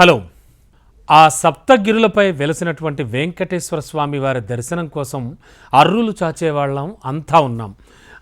Hello. ఆ సప్తగిరులపై వెలసినటువంటి వెంకటేశ్వర స్వామి వారి దర్శనం కోసం అర్రులు చాచేవాళ్ళం అంతా ఉన్నాం.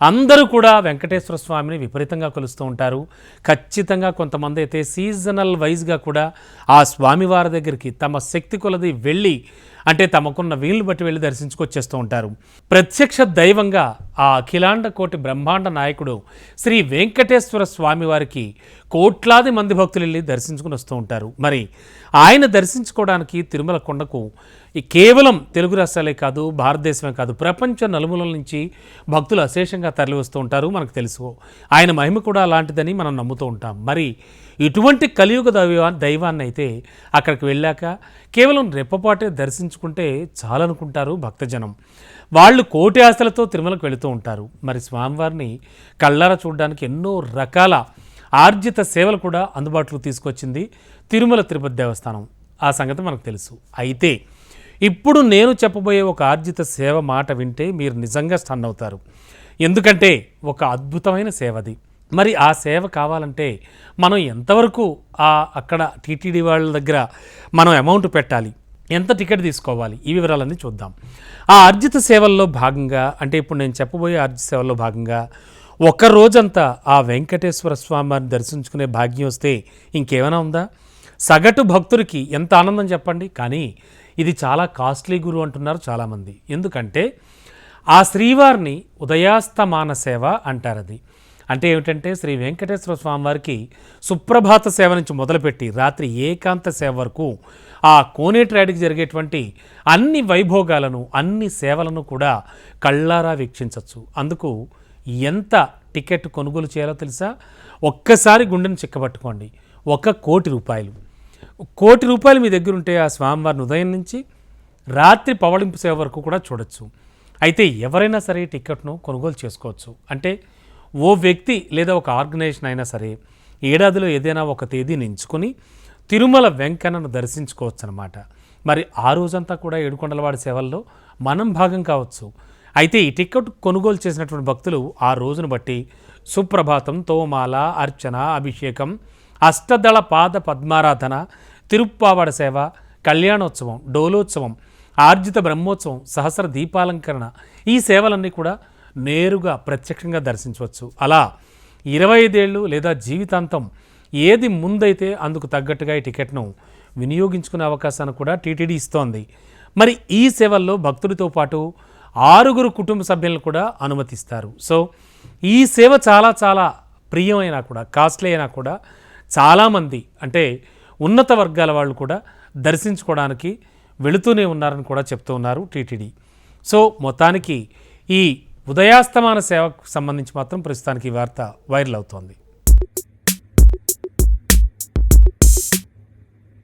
అందరూ కూడా వెంకటేశ్వర స్వామిని విపరీతంగా కొలుస్తూ ఉంటారు. ఖచ్చితంగా కొంతమంది అయితే సీజనల్ వైజ్గా కూడా ఆ స్వామివారి దగ్గరికి తమ శక్తి కొలది వెళ్ళి అంటే తమకున్న వీళ్ళు బట్టి వెళ్ళి దర్శించుకొచ్చేస్తూ ఉంటారు. ప్రత్యక్ష దైవంగా ఆ అఖిలాండ కోటి బ్రహ్మాండ నాయకుడు శ్రీ వెంకటేశ్వర స్వామి వారికి కోట్లాది మంది భక్తులు వెళ్ళి దర్శించుకుని వస్తూ ఉంటారు. మరి ఆయన దర్శించుకోవడానికి తిరుమల కొండకు ఈ కేవలం తెలుగు రాష్ట్రాలే కాదు భారతదేశమే కాదు ప్రపంచ నలుమూలల నుంచి భక్తులు అశేషంగా తరలి వస్తూ ఉంటారు. మనకు తెలుసు. ఆయన మహిమ కూడా అలాంటిదని మనం నమ్ముతూ ఉంటాం. మరి ఇటువంటి కలియుగ దైవా దైవాన్ని అయితే అక్కడికి వెళ్ళాక కేవలం రెప్పపాటే దర్శించుకుంటే చాలనుకుంటారు భక్తజనం. వాళ్ళు కోటి ఆశలతో తిరుమలకు వెళుతూ ఉంటారు. మరి స్వామివారిని కళ్ళారా చూడడానికి ఎన్నో రకాల ఆర్జిత సేవలు కూడా అందుబాటులో తీసుకొచ్చింది తిరుమల తిరుపతి దేవస్థానం. ఆ సంగతి మనకు తెలుసు. అయితే ఇప్పుడు నేను చెప్పబోయే ఒక ఆర్జిత సేవ మాట వింటే మీరు నిజంగా స్టన్ అవుతారు. ఎందుకంటే ఒక అద్భుతమైన సేవది. మరి ఆ సేవ కావాలంటే మనం ఎంతవరకు ఆ అక్కడ టీటీడీ వాళ్ళ దగ్గర మనం అమౌంట్ పెట్టాలి? ఎంత టికెట్ తీసుకోవాలి? ఈ వివరాలన్నీ చూద్దాం. ఆ అర్జిత సేవల్లో భాగంగా అంటే ఇప్పుడు నేను చెప్పబోయే అర్జిత సేవల్లో భాగంగా ఒక రోజంతా ఆ వెంకటేశ్వర స్వామిని దర్శించుకునే భాగ్యం వస్తే ఇంకేమైనా ఉందా? సగటు భక్తుడికి ఎంత ఆనందం చెప్పండి. కానీ ఇది చాలా కాస్ట్లీ గురు అంటున్నారు చాలామంది. ఎందుకంటే ఆ శ్రీవారిని ఉదయాస్తమాన సేవ అంటారు అది అంటే ఏమిటంటే శ్రీ వెంకటేశ్వర స్వామి వారికి సుప్రభాత సేవ నుంచి మొదలుపెట్టి రాత్రి ఏకాంత సేవ వరకు ఆ కోనేటిరాడికి జరిగేటువంటి అన్ని వైభోగాలను అన్ని సేవలను కూడా కళ్ళారా వీక్షించవచ్చు అందుకు ఎంత టికెట్ కొనుగోలు చేయాలో తెలుసా? ఒక్కసారి గుండెను చిక్కబట్టుకోండి. ఒక కోటి రూపాయలు. కోటి రూపాయలు మీ దగ్గర ఉంటే ఆ స్వామివారిని ఉదయం నుంచి రాత్రి పవళింపు సేవ వరకు కూడా చూడొచ్చు. అయితే ఎవరైనా సరే టికెట్ను కొనుగోలు చేసుకోవచ్చు. అంటే ఓ వ్యక్తి లేదా ఒక ఆర్గనైజేషన్ అయినా సరే ఏడాదిలో ఏదైనా ఒక తేదీని ఎంచుకొని తిరుమల వెంకన్నను దర్శించుకోవచ్చు అనమాట మరి ఆ రోజంతా కూడా ఏడుకొండలవాడి సేవల్లో మనం భాగం కావచ్చు. అయితే ఈ టికెట్ కొనుగోలు చేసినటువంటి భక్తులు ఆ రోజును బట్టి సుప్రభాతం తోమాల అర్చన అభిషేకం అష్టదళ పాద పద్మారాధన తిరుప్పావాడ సేవ కళ్యాణోత్సవం డోలోత్సవం ఆర్జిత బ్రహ్మోత్సవం సహస్ర దీపాలంకరణ ఈ సేవలన్నీ కూడా నేరుగా ప్రత్యక్షంగా దర్శించవచ్చు. అలా ఇరవై ఐదేళ్ళు లేదా జీవితాంతం ఏది ముందైతే అందుకు తగ్గట్టుగా ఈ టికెట్ను వినియోగించుకునే అవకాశాన్ని కూడా టీటీడీ ఇస్తోంది. మరి ఈ సేవల్లో భక్తుడితో పాటు ఆరుగురు కుటుంబ సభ్యులను కూడా అనుమతిస్తారు. సో ఈ సేవ చాలా చాలా ప్రియమైనా కూడా కాస్ట్లీ అయినా కూడా చాలామంది అంటే ఉన్నత వర్గాల వాళ్ళు కూడా దర్శించుకోవడానికి వెళుతూనే ఉన్నారని కూడా చెప్తూ ఉన్నారు టీటీడీ. సో మొత్తానికి ఈ ఉదయాస్తమాన సేవకు సంబంధించి మాత్రం ప్రస్తుతానికి ఈ వార్త వైరల్ అవుతోంది.